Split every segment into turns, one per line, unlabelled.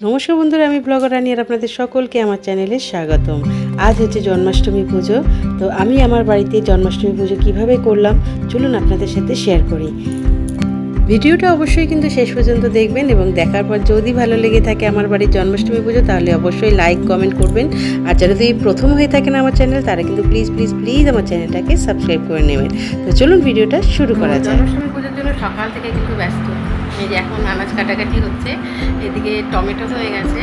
নমস্কার বন্ধুরা, আমি ব্লগার রানী আর আপনাদের সকলকে আমার চ্যানেলে স্বাগতম। আজ হচ্ছে জন্মাষ্টমী পুজো, তো আমি আমার বাড়িতে জন্মাষ্টমী পুজো কীভাবে করলাম চলুন আপনাদের সাথে শেয়ার করি। ভিডিওটা অবশ্যই কিন্তু শেষ পর্যন্ত দেখবেন এবং দেখার পর যদি ভালো লেগে থাকে আমার বাড়ির জন্মাষ্টমী পুজো, তাহলে অবশ্যই লাইক কমেন্ট করবেন। আর যারা যদি প্রথম হয়ে থাকেন আমার চ্যানেল তারা কিন্তু প্লিজ প্লিজ প্লিজ আমার চ্যানেলটাকে সাবস্ক্রাইব করে নেবেন। তো চলুন ভিডিওটা শুরু করা যায় জন্মাষ্টমী পুজোর জন্য সকাল থেকে কিন্তু ব্যস্ত। এই যে এখন আনাজ কাটাকাটি হচ্ছে, এদিকে টমেটো হয়ে গেছে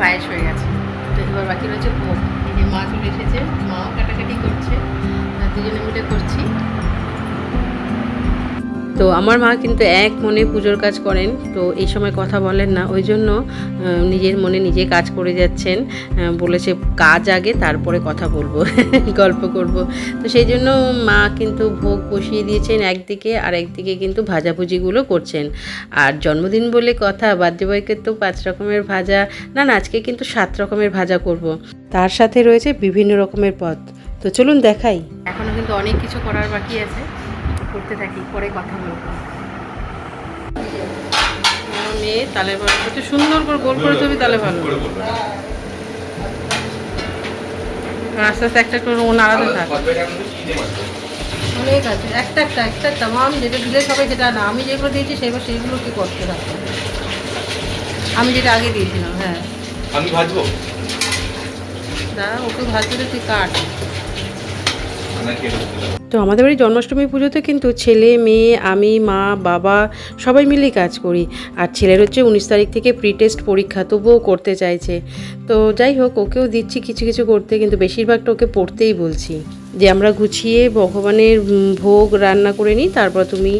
পায়েস হয়ে গেছে। তো এবার বাকি রয়েছে ভোগ। এই যে মা চলে এসেছে, মাও কাটাকাটি করছে। দুজনে মিলে করছি। তো আমার মা কিন্তু এক মনে পুজোর কাজ করেন, তো এই সময় কথা বলেন না। ওই জন্য নিজের মনে নিজে কাজ করে যাচ্ছেন বলেছে কাজ আগে, তারপরে কথা বলব, গল্প করব। তো সেই জন্য মা কিন্তু ভোগ বসিয়ে দিয়েছেন একদিকে, আর একদিকে কিন্তু ভাজাভুজিগুলো করছেন। আর জন্মদিন বলে কথা বার্থডে বয়কে তো পাঁচ রকমের ভাজা। না না, আজকে কিন্তু সাত রকমের ভাজা করব। তার সাথে রয়েছে বিভিন্ন রকমের পদ। তো চলুন দেখাই। এখনও কিন্তু অনেক কিছু করার বাকি আছে। করতে থাকি পরে কথা বলব। মেয়ে তালে ভালো একটু সুন্দর করে গোল করে তবে তালে ভালো। আস্তে আস্তে একটা একটু নাড়াতে থাক। অনেক আছে একটা একটা একটা একটা। মাম যেটা দিলে সবাই সেটা না আমি যেগুলো দিয়েছি সেবার সেইগুলো কি করতে থাকো আমি যেটা আগে দিয়েছিলাম হ্যাঁ।
আমি ভাজবো?
দাঁড়া ওকে ভাজতে তুই কাট। তো আমাদের বাড়ি জন্মাষ্টমী পুজোতে কিন্তু ছেলে, মেয়ে, আমি, মা, বাবা সবাই মিলেই কাজ করি। আর ছেলের হচ্ছে উনিশ তারিখ থেকে প্রি টেস্ট পরীক্ষা, তবুও করতে চাইছে। তো যাই হোক, ওকেও দিচ্ছি কিছু কিছু করতে, কিন্তু বেশিরভাগটা ওকে পড়তেই বলছি। যে আমরা গুছিয়ে ভগবানের ভোগ রান্না করে নিই, তারপর তুমি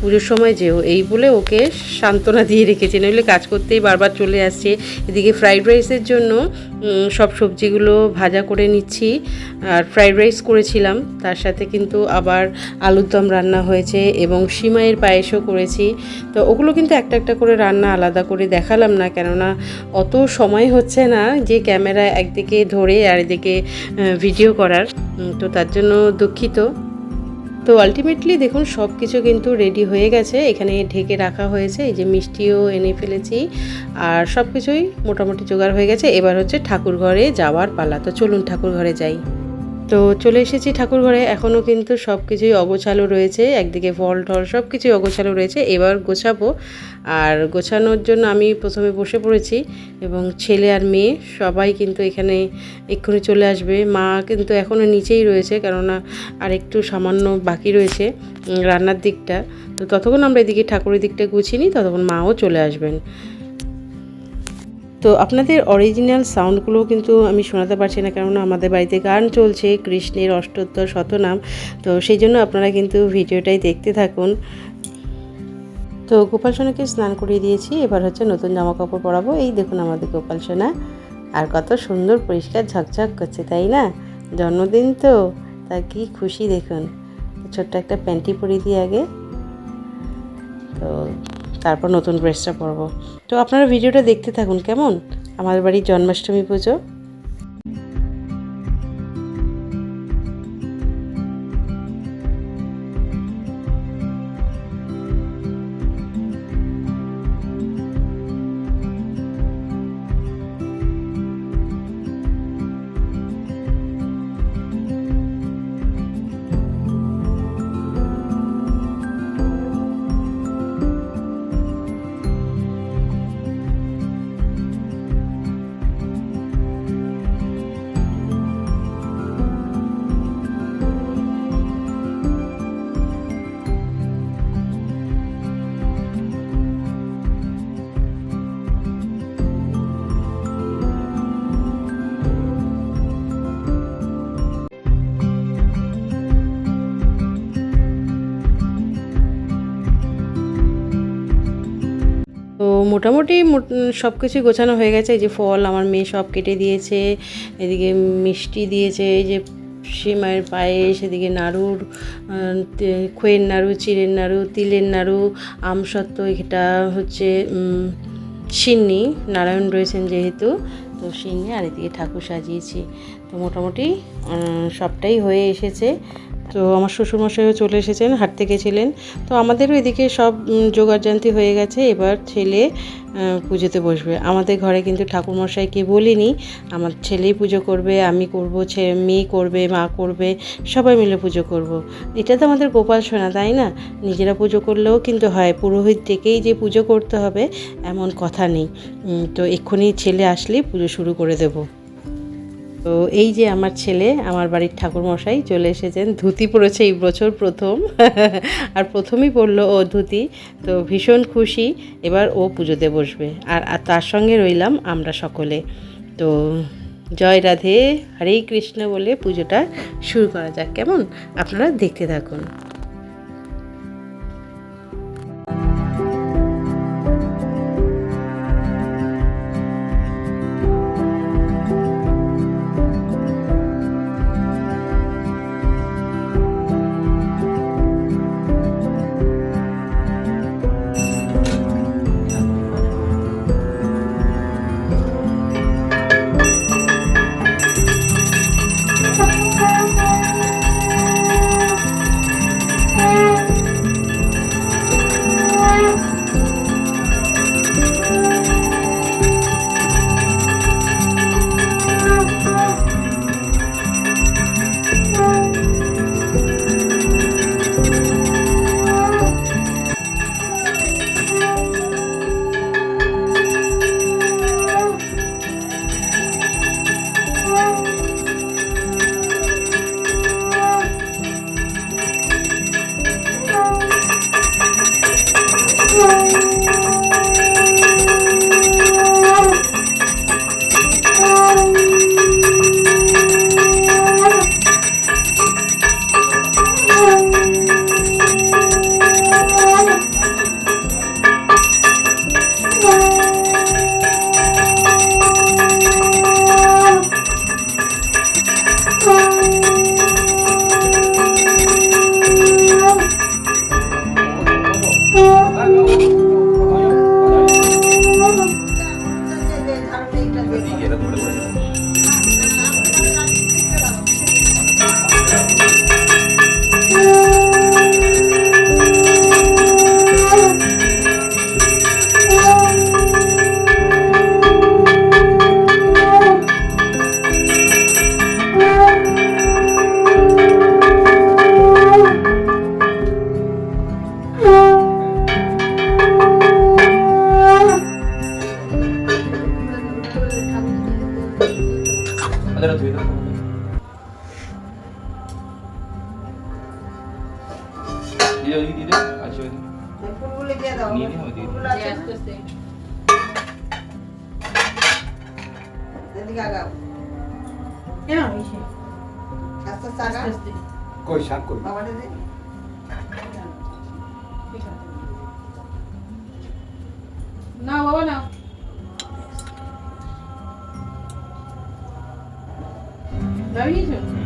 পুজোর সময় যেও। এই বলে ওকে সান্ত্বনা দিয়ে রেখেছি। নইলে কাজ করতেই বারবার চলে আসছে। এদিকে ফ্রাইড রাইসের জন্য সব সবজিগুলো ভাজা করে নিচ্ছি। আর ফ্রাইড রাইস করেছিলাম। তার সাথে কিন্তু আবার আলুর দম রান্না হয়েছে এবং সিমাইয়ের পায়েসও করেছি। তো ওগুলো কিন্তু একটা একটা করে রান্না আলাদা করে দেখালাম না, কেননা অত সময় হচ্ছে না যে ক্যামেরা একদিকে ধরে আর এদিকে ভিডিও করার। তো তার জন্য দুঃখিত। তো আলটিমেটলি দেখুন সব কিছু কিন্তু রেডি হয়ে গেছে। এখানে ঢেকে রাখা হয়েছে, এই যে মিষ্টিও এনে ফেলেছি। আর সব কিছুই মোটামুটি জোগাড় হয়ে গেছে। এবার হচ্ছে ঠাকুর ঘরে যাওয়ার পালা। তো চলুন ঠাকুর ঘরে যাই। তো চলে এসেছি ঠাকুর ঘরে এখনও কিন্তু সব কিছুই অগোছালো রয়েছে, একদিকে ফল টল সব কিছুই অগোছালো রয়েছে। এবার গোছাবো। আর গোছানোর জন্য আমি প্রথমে বসে পড়েছি এবং ছেলে আর মেয়ে সবাই কিন্তু এখানে এক্ষুনি চলে আসবে। মা কিন্তু এখনও নিচেই রয়েছে কেননা আর একটু সামান্য বাকি রয়েছে রান্নার দিকটা। তো ততক্ষণ আমরা এদিকে ঠাকুরের দিকটা গুছিয়ে নিই, ততক্ষণ মাও চলে আসবেন। তো আপনাদের অরিজিনাল সাউন্ডগুলো কিন্তু আমি শোনাতে পারছি না, কেননা আমাদের বাড়িতে গান চলছে, কৃষ্ণের অষ্টোত্তর শতনাম। তো সেই জন্য আপনারা কিন্তু ভিডিওটাই দেখতে থাকুন। তো গোপাল সোনাকে স্নান করিয়ে দিয়েছি, এবার হচ্ছে নতুন জামা কাপড় পরাবো। এই দেখুন আমাদের গোপাল সোনা, আর কত সুন্দর পরিষ্কার ঝকঝক করছে, তাই না? জন্মদিন তো, তা কি খুশি দেখুন। ছোট্ট একটা প্যান্টি পরিয়ে দিই আগে। তো তারপর নতুন ড্রেসটা পরবো। তো আপনারা ভিডিওটা দেখতে থাকুন কেমন? আমাদের বাড়ির জন্মাষ্টমী পুজো। মোটামুটি সব কিছুই গোছানো হয়ে গেছে। এই যে ফল আমার মেয়ে সব কেটে দিয়েছে, এদিকে মিষ্টি দিয়েছে, এই যে সিমাইয়ের পায়েস, এদিকে নাড়ুর খইয়ের নাড়ু, চিড়ের নাড়ু, তিলের নাড়ু আমসত্ত্ব এটা হচ্ছে সিন্নি, নারায়ণ রয়েছেন যেহেতু, তো সিন্নি আর এদিকে ঠাকুর সাজিয়েছি। তো মোটামুটি সবটাই হয়ে এসেছে। তো আমার শ্বশুরমশাইও চলে এসেছেন হাট থেকে ছিলেন তো আমাদেরও এদিকে সব জোগাড়জান্তি হয়ে গেছে। এবার ছেলে পুজোতে বসবে। আমাদের ঘরে কিন্তু ঠাকুরমশাইকে বলিনি। আমার ছেলেই পুজো করবে, আমি করব ছেলে মেয়ে করবে, মা করবে, সবাই মিলে পুজো করব। এটা তো আমাদের গোপাল সোনা, তাই না? নিজেরা পুজো করলেও কিন্তু হয়। পুরোহিত থেকেই যে পুজো করতে হবে, এমন কথা নেই। তো এক্ষুনি ছেলে আসলেই পুজো শুরু করে দেবো। তো এই যে আমার ছেলে, আমার বাড়ির ঠাকুরমশাই চলে এসেছেন। ধুতি পরেছে এই বছর প্রথম। আর প্রথমই পরলো ও ধুতি। তো ভীষণ খুশি। এবার ও পুজোতে বসবে। আর আর তার সঙ্গে রইলাম আমরা সকলে। তো জয় রাধে, হরে কৃষ্ণ বলে পুজোটা শুরু করা যাক। কেমন? আপনারা দেখতে থাকুন।
দিয়ে
না? এদিকে আগাও আস্তে আস্তে। আগাও
কই শাক কই?
বাবাটা দে।
না বাবা না।
হচ্ছে।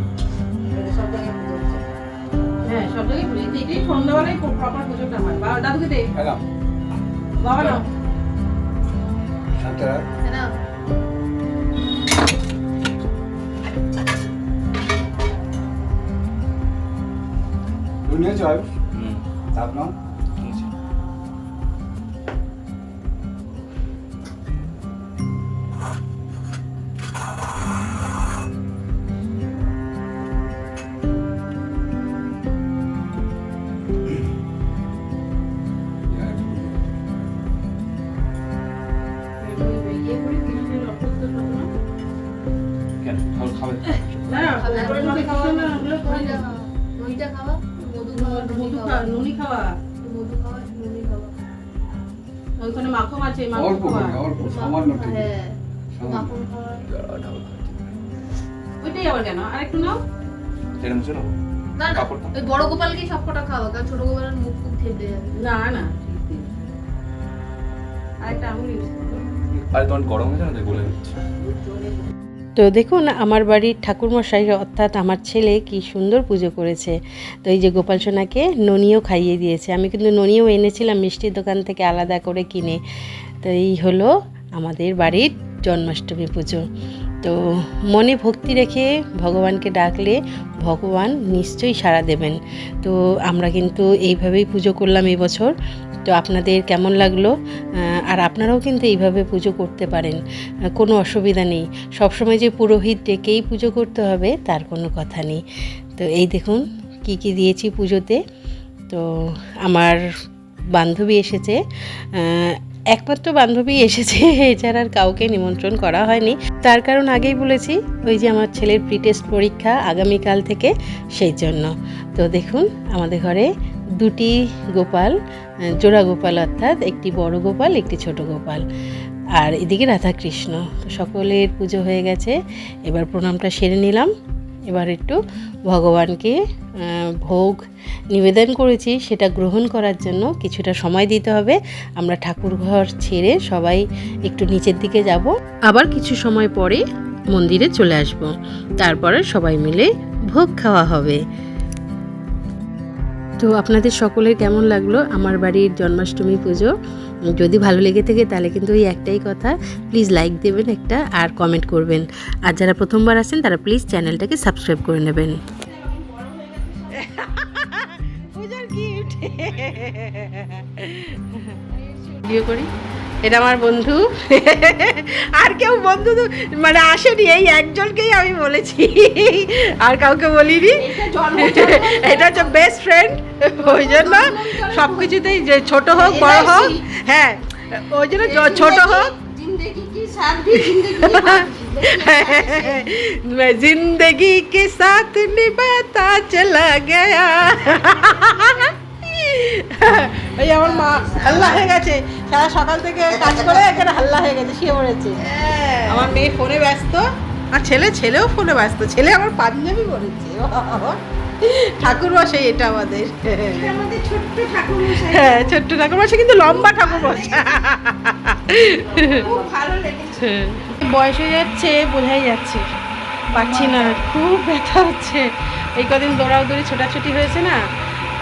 হ্যাঁ সব জায়গায় এই- এটাই সন্ধ্যাবেলায় প্রপার পুজোটা হয়। বাবা দাদুকে দে।
এলাম
বাবা নাও
শান্তরা তুমি
খাওয়া
মধু খাওয়া
মধু
খাওয়া
নুনি খাওয়া।
মধু খাওয়া নুনি খাওয়া।
ওখানে মাখন আছে মাখন খাওয়া।
অল্প সামান্য ঠিক
হ্যাঁ। মাখন খাওয়া।
ওইটাই আবার কেন? আরেকটু নাও।
এটা মুছে নাও।
না না ওই বড় গোপালকেই সব কটা খাওয়া কারণ ছোট গোপালের মুখ খুব থেপে যাবে।
না না। আরেকটা আঙুল ইউজ করো।
আরে তোমার গরম হয়েছে না তাই বলে দিচ্ছি।
তো দেখুন, আমার বাড়ির ঠাকুরমশাই অর্থাৎ আমার ছেলে কি সুন্দর পুজো করেছে। তো এই যে গোপাল সোনাকে ননিও খাইয়ে দিয়েছে। আমি কিন্তু ননিও এনেছিলাম মিষ্টির দোকান থেকে আলাদা করে কিনে। তো এই হলো আমাদের বাড়ির জন্মাষ্টমী পুজো। তো মনে ভক্তি রেখে ভগবানকে ডাকলে ভগবান নিশ্চয়ই সাড়া দেবেন। তো আমরা কিন্তু এইভাবেই পুজো করলাম এই বছর তো আপনাদের কেমন লাগল? আর আপনারাও কিন্তু এইভাবে পুজো করতে পারেন। কোনো অসুবিধা নেই। সবসময় যে পুরোহিত ডেকেই পুজো করতে হবে, তার কোনো কথা নেই। তো এই দেখুন, কি কি দিয়েছি পুজোতে। তো আমার বান্ধবী এসেছে। একমাত্র বান্ধবী এসেছে, এছাড়া আর কাউকে নিমন্ত্রণ করা হয়নি। তার কারণ আগেই বলেছি, ওই যে আমার ছেলের প্রি টেস্ট পরীক্ষা আগামীকাল থেকে সেই জন্য। তো দেখুন, আমাদের ঘরে দুটি গোপাল জোড়া গোপাল অর্থাৎ একটি বড় গোপাল, একটি ছোট গোপাল। আর এদিকে রাধাকৃষ্ণ, সকলের পুজো হয়ে গেছে। এবার প্রণামটা সেরে নিলাম। এবার একটু ভগবানকে ভোগ নিবেদন করেছি, সেটা গ্রহণ করার জন্য কিছুটা সময় দিতে হবে। আমরা ঠাকুর ঘর ছেড়ে সবাই একটু নিচের দিকে যাব। আবার কিছু সময় পরে মন্দিরে চলে আসব। তারপরে সবাই মিলে ভোগ খাওয়া হবে। তো আপনাদের সকলের কেমন লাগল? আমার বাড়ির জন্মাষ্টমী পুজো। যদি ভালো লেগে থাকে তাহলে কিন্তু ওই একটাই কথা প্লিজ লাইক দেবেন একটা আর কমেন্ট করবেন। আর যারা প্রথমবার আসেন তারা প্লিজ চ্যানেলটাকে সাবস্ক্রাইব করে নেবেন। ভিডিও করি? এটা আমার বন্ধু আর কেউ বন্ধু তো মানে আসেনি এই একজনকেই আমি বলেছি আর কাউকে বলিনি এটা হচ্ছে বেস্ট ফ্রেন্ড ওই জন্য সব কিছুতেই যে ছোট হোক বড় হোক হ্যাঁ ওই জন্য য- ছোট হোক
जिंदगी की सादगी जिंदगी
मैं जिंदगी के साथ निभाता चला गया এই আমার মা হাল্লা হয়ে গেছে। সারা সকাল থেকে কাজ করে এখানে হাল্লা হয়ে গেছে শুয়ে পড়েছে। আমার মেয়ে ফোনে ব্যস্ত। আর ছেলে ছেলেও ফোনে ব্যস্ত। ছেলে আমার পাঞ্জাবি পড়েছে ঠাকুর বসে এটা আমাদের।
আমাদের ছোট্ট ঠাকুর মশাই
হ্যাঁ ছোট্ট ঠাকুর বসে কিন্তু লম্বা ঠাকুর
ভালো লেগেছে।
বয়স হয়ে যাচ্ছে বোঝাই যাচ্ছে। পাচ্ছি না খুব ব্যথা হচ্ছে। এই কদিন দৌড়াদৌড়ি ছোটাছুটি হয়েছে না?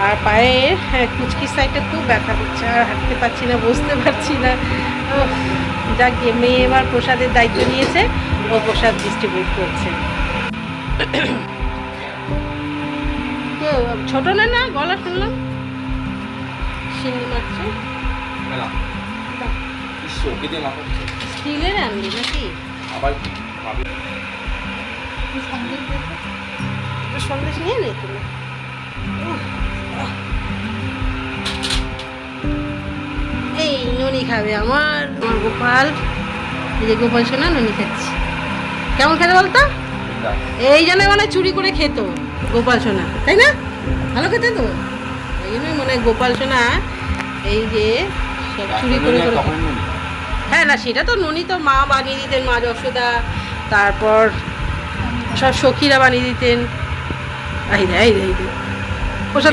আর পায়ের হ্যাঁ কুচকির সাইডটা খুব ব্যথা করছে আর হাঁটতে পারছি না বসতে পারছি না। যাক গিয়ে মেয়ে এবার প্রসাদের দায়িত্ব নিয়েছে ও প্রসাদ ডিস্ট্রিবিউট করছে। তো ছোট না না গলা শুনলাম। শিঙি মারছে। স্টিলের আনলি নাকি?
আবার?
সন্দেশ নিয়ে নেই তুমি। খাবে আমার আমার গোপাল। এই যে গোপাল সোনা ননি খাচ্ছি। কেমন খেতে বলতো। এই জন্য মানে চুরি করে খেত গোপাল সোনা তাই না? ভালো খেতে তো? এই জন্যই মনে গোপাল সোনা এই যে সব চুরি করে করে হ্যাঁ না সেটা তো ননি তো মা বানিয়ে দিতেন মা যশোদা তারপর সব সখীরা বানিয়ে দিতেন। এই রে এই রে এই রে।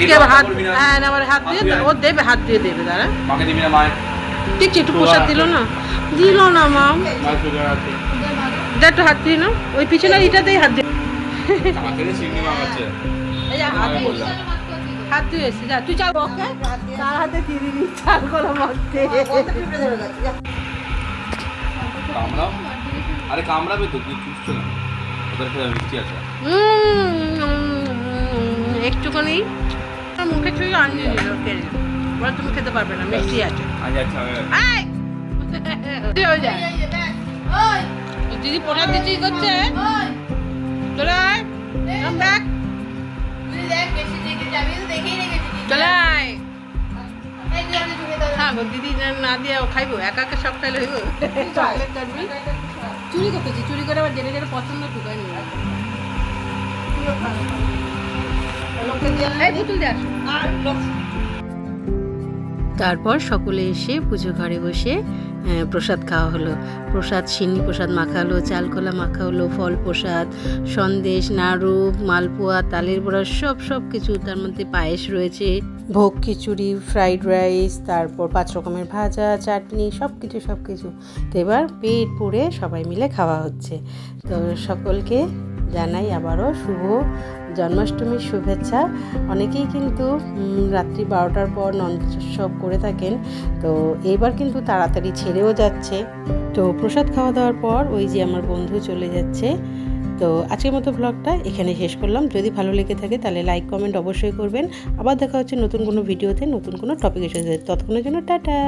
এই
আবার হাত। হ্যাঁ না, আবার হাত দিয়ে। ও দেবে হাত দিয়ে দেবে
মায়ের?
দেখছি একটু প্রসাদ দিল না? দিল। না যা একটু হাত দিয়ে না? ওই পিছনের ইটাতেই হাত দিয়ে হাত যা তুই চাল তার হাতে দিয়ে দিবি চালগুলো মাখতে
কত পিঁপড়ে ধরে গেছে যা।
কামড়াও? আরে কামড়াবে তো তুই চুপছো না। ওদের খেয়ে মিষ্টি আছে।
একটুখানি। মুখে ছুঁয়ে আনিয়ে দিল কেড়ে তুমি খেতে পারবে না মিষ্টি আছে।
আজ আচ্ছা
যায়?
ওই।
দিদি প্রসাদ দিচ্ছি করছে? চলে আয়।
দেখ
চলে আয়। হ্যাঁ দিদি না- না দিয়ে ও খাইবো। একা একা সব খাইলে হইব? চকলেট কাটবি? চুরি করতেছি চুরি করে আবার জেনে জেনে পছন্দ টুকাই নিয়ে
লোকে দিয়ে
এই দিয়ে আসো।
আর লোক
তারপর সকলে এসে পুজো ঘরে বসে প্রসাদ খাওয়া হলো। প্রসাদ, সিন্নি প্রসাদ মাখা হলো চালকলা মাখা হলো ফল প্রসাদ, সন্দেশ, নাড়ু, মালপোয়া, তালের বড়া, সব সব কিছু তার মধ্যে পায়েস রয়েছে। ভোগ, খিচুড়ি, ফ্রাইড রাইস, তারপর পাঁচ রকমের ভাজা, চাটনি, সব কিছু সব কিছু। তো এবার পেট পুড়ে সবাই মিলে খাওয়া হচ্ছে। তো সকলকে জানাই আবারও শুভ জন্মাষ্টমীর শুভেচ্ছা। অনেকেই কিন্তু রাত্রি বারোটার পর নন্দোৎসব করে থাকেন, তো এইবার কিন্তু তাড়াতাড়ি ছেড়েও যাচ্ছে। তো প্রসাদ খাওয়া দাওয়ার পর ওই যে আমার বন্ধু চলে যাচ্ছে। তো আজকের মতো ব্লগটা এখানে শেষ করলাম। যদি ভালো লেগে থাকে তাহলে লাইক, কমেন্ট অবশ্যই করবেন। আবার দেখা হচ্ছে নতুন কোনো ভিডিওতে, নতুন কোনো টপিকের সাথে। ততক্ষণের জন্য টাটা!